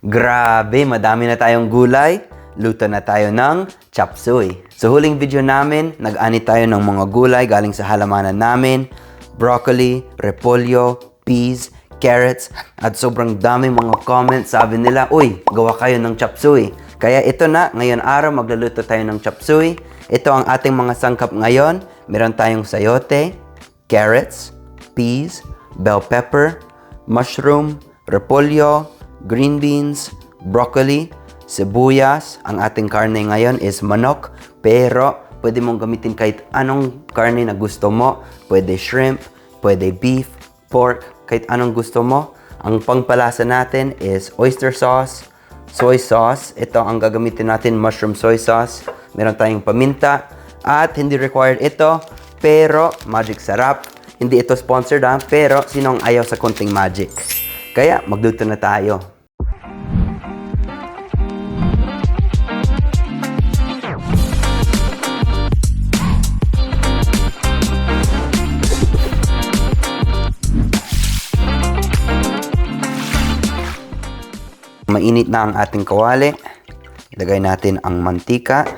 Grabe, madami na tayong gulay. Luto na tayo ng chop suey. Sa huling video namin, nag-ani tayo ng mga gulay galing sa halamanan namin. Broccoli, repolyo, peas, carrots, at sobrang daming mga comments. Sabi nila, Uy, gawa kayo ng chop suey. Kaya ito na, ngayon araw magluluto tayo ng chop suey. Ito ang ating mga sangkap ngayon. Meron tayong sayote, carrots, peas, bell pepper, mushroom, repolyo, green beans, broccoli, sibuyas. Ang ating karne ngayon is manok, pero pwede mong gamitin kahit anong karne na gusto mo. Pwede shrimp, pwede beef, pork, kahit anong gusto mo. Ang pangpalasa natin is oyster sauce, soy sauce. Ito ang gagamitin natin, mushroom soy sauce. Meron tayong paminta. At hindi required ito, pero magic sarap. Hindi ito sponsored ha, pero sino ang ayaw sa konting magic? Kaya magluto na tayo. Mainit na ang ating kawali. Ilagay natin ang mantika.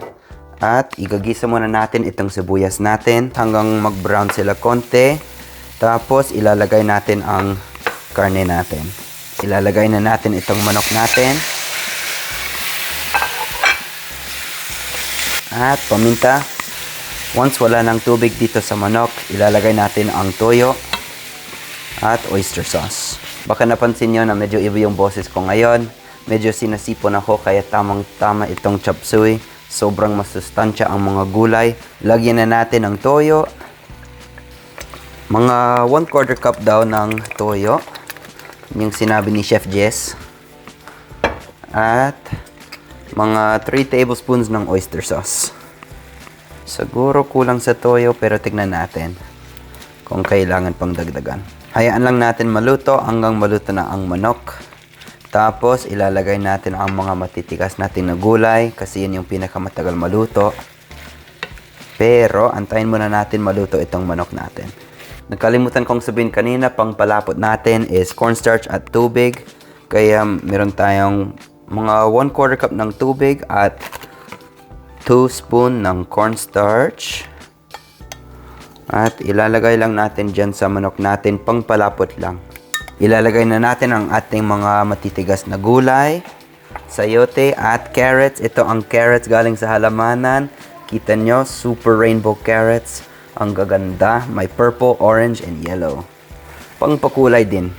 At igagisa muna natin itong sibuyas natin hanggang mag-brown sila konti. Tapos ilalagay natin ang karne natin. Ilalagay na natin itong manok natin. At paminta. Once wala ng tubig dito sa manok, ilalagay natin ang toyo at oyster sauce. Baka napansin nyo na medyo iba yung boses ko ngayon. Medyo sinasipon ako kaya tamang-tama itong chop suey. Sobrang masustansya ang mga gulay. Lagyan na natin ng toyo. Mga 1 quarter cup daw ng toyo. Yung sinabi ni Chef Jess. At mga 3 tablespoons ng oyster sauce. Siguro kulang sa toyo pero tignan natin kung kailangan pang dagdagan. Hayaan lang natin maluto hanggang maluto na ang manok. Tapos ilalagay natin ang mga matitigas natin na gulay kasi yun yung pinakamatagal maluto. Pero antayin muna natin maluto itong manok natin. Nagkalimutan kong sabihin kanina, pang palapot natin is cornstarch at tubig. Kaya meron tayong mga 1 quarter cup ng tubig at 2 spoon ng cornstarch. At ilalagay lang natin dyan sa manok natin, pang palapot lang. Ilalagay na natin ang ating mga matitigas na gulay, sayote at carrots. Ito ang carrots galing sa halamanan. Kita nyo, super rainbow carrots. Ang gaganda. May purple, orange, and yellow. Pangpakulay din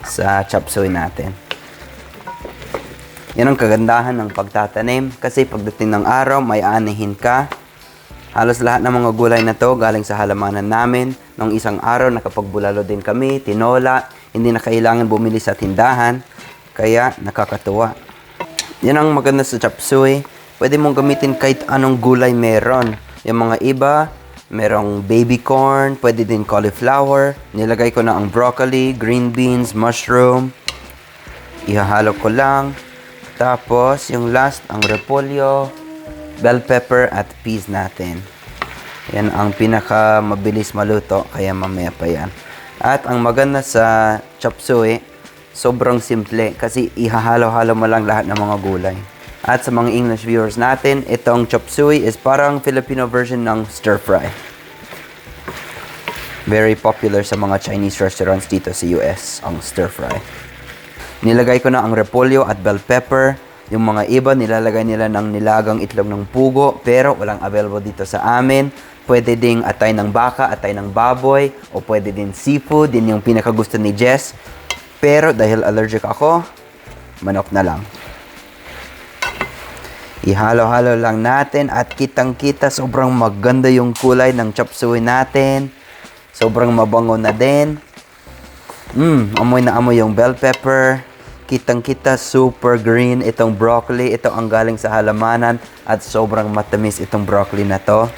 sa chop suey natin. Yan ang kagandahan ng pagtatanim kasi pagdating ng araw, may anihin ka. Halos lahat ng mga gulay na to galing sa halamanan namin. Nung isang araw, nakapagbulalo din kami, tinola, hindi na kailangan bumili sa tindahan. Kaya nakakatuwa. Yan ang maganda sa chop suey. Pwede mong gamitin kahit anong gulay meron. Yung mga iba, merong baby corn, pwede din cauliflower. Nilagay ko na ang broccoli, green beans, mushroom. Ihahalo ko lang. Tapos, yung last, ang repolyo, bell pepper, at peas natin. Yan ang pinaka mabilis maluto, kaya mamaya pa yan. At ang maganda sa chop suey, sobrang simple kasi ihahalo-halo mo lang lahat ng mga gulay. At sa mga English viewers natin, itong chop suey is parang Filipino version ng stir fry. Very popular sa mga Chinese restaurants dito sa US, ang stir fry. Nilagay ko na ang repolyo at bell pepper. Yung mga iba, nilalagay nila ng nilagang itlog ng pugo, pero walang available dito sa amin. Pwede ding atay ng baka, atay ng baboy, o pwede din seafood, din yung pinakagusto ni Jess. Pero dahil allergic ako, manok na lang. Ihalo-halo lang natin at kitang-kita sobrang maganda yung kulay ng chop suey natin. Sobrang mabango na din. Mmm, amoy na amoy yung bell pepper. Kitang-kita super green itong broccoli. Ito ang galing sa halamanan at sobrang matamis itong broccoli na to.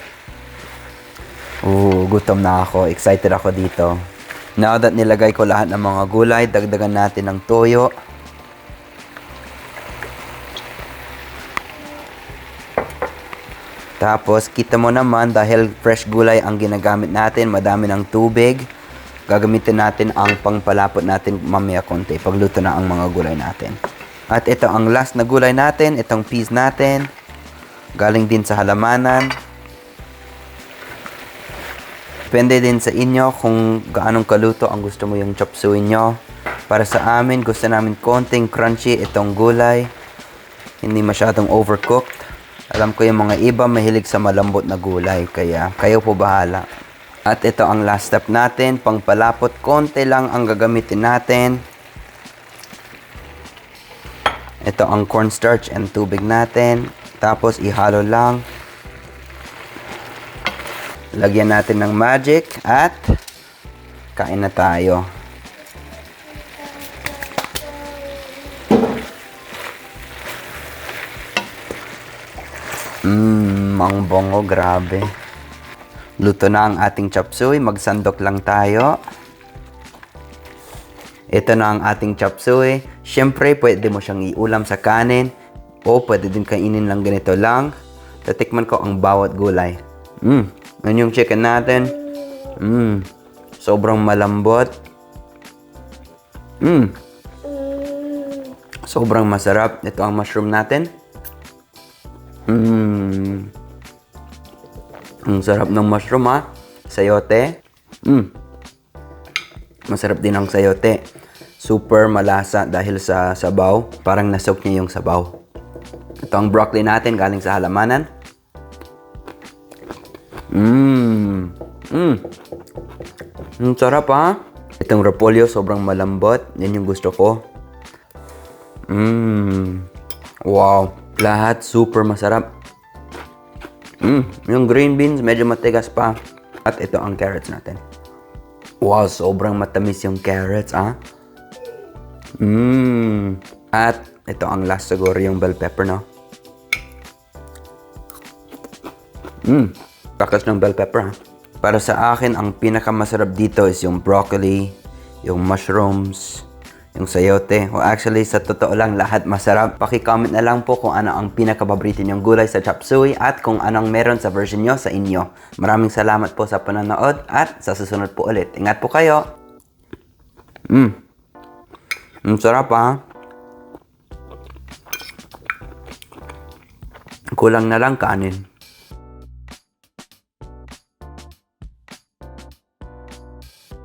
Ooh, gutom na ako. Excited ako dito. Now that nilagay ko lahat ng mga gulay, dagdagan natin ng toyo. Tapos, kita mo naman dahil fresh gulay ang ginagamit natin, madami ng tubig. Gagamitin natin ang pangpalapot natin mamaya konti pagluto na ang mga gulay natin. At ito ang last na gulay natin, itong peas natin. Galing din sa halamanan. Depende din sa inyo kung gaanong kaluto ang gusto mo yung chop suey nyo. Para sa amin, gusto namin konting crunchy itong gulay. Hindi masyadong overcooked. Alam ko yung mga iba mahilig sa malambot na gulay, kaya kayo po bahala. At ito ang last step natin, pangpalapot, konti lang ang gagamitin natin. Ito ang cornstarch and tubig natin. Tapos ihalo lang. Lagyan natin ng magic at kain na tayo. Mmm, ang bongo, grabe. Luto na ang ating chop suey. Magsandok lang tayo. Ito na ang ating chop suey. Siyempre, pwede mo siyang iulam sa kanin. O pwede din kainin lang ganito lang. Tatikman ko ang bawat gulay. Mmm, yun yung chicken natin. Mmm, sobrang malambot. Mmm, sobrang masarap. Ito ang mushroom natin. Mmm, ang sarap ng mushroom ha. Sayote. Mmm, Masarap din ang sayote. Super malasa dahil sa sabaw. Parang nasok niya yung sabaw. Ito ang broccoli natin galing sa halamanan. Mmm. Mmm. Ang sarap ha. Itong repolyo sobrang malambot. Yan yung gusto ko. Mmm. Wow. Lahat super masarap. Mmm. Yung green beans medyo matigas pa. At ito ang carrots natin. Wow, sobrang matamis yung carrots, ah. Mmm. At ito ang last siguro yung bell pepper, no? Mmm. Takas ng bell pepper, ha? Para sa akin, ang pinakamasarap dito is yung broccoli, yung mushrooms, yung sayote. Well, actually, sa totoo lang, lahat masarap. Paki-comment na lang po kung ano ang pinakapaborito niyong gulay sa chop suey at kung anong meron sa version nyo sa inyo. Maraming salamat po sa panonood at sa susunod po ulit. Ingat po kayo! Mmm. Ang sarap ha. Kulang na lang kanin.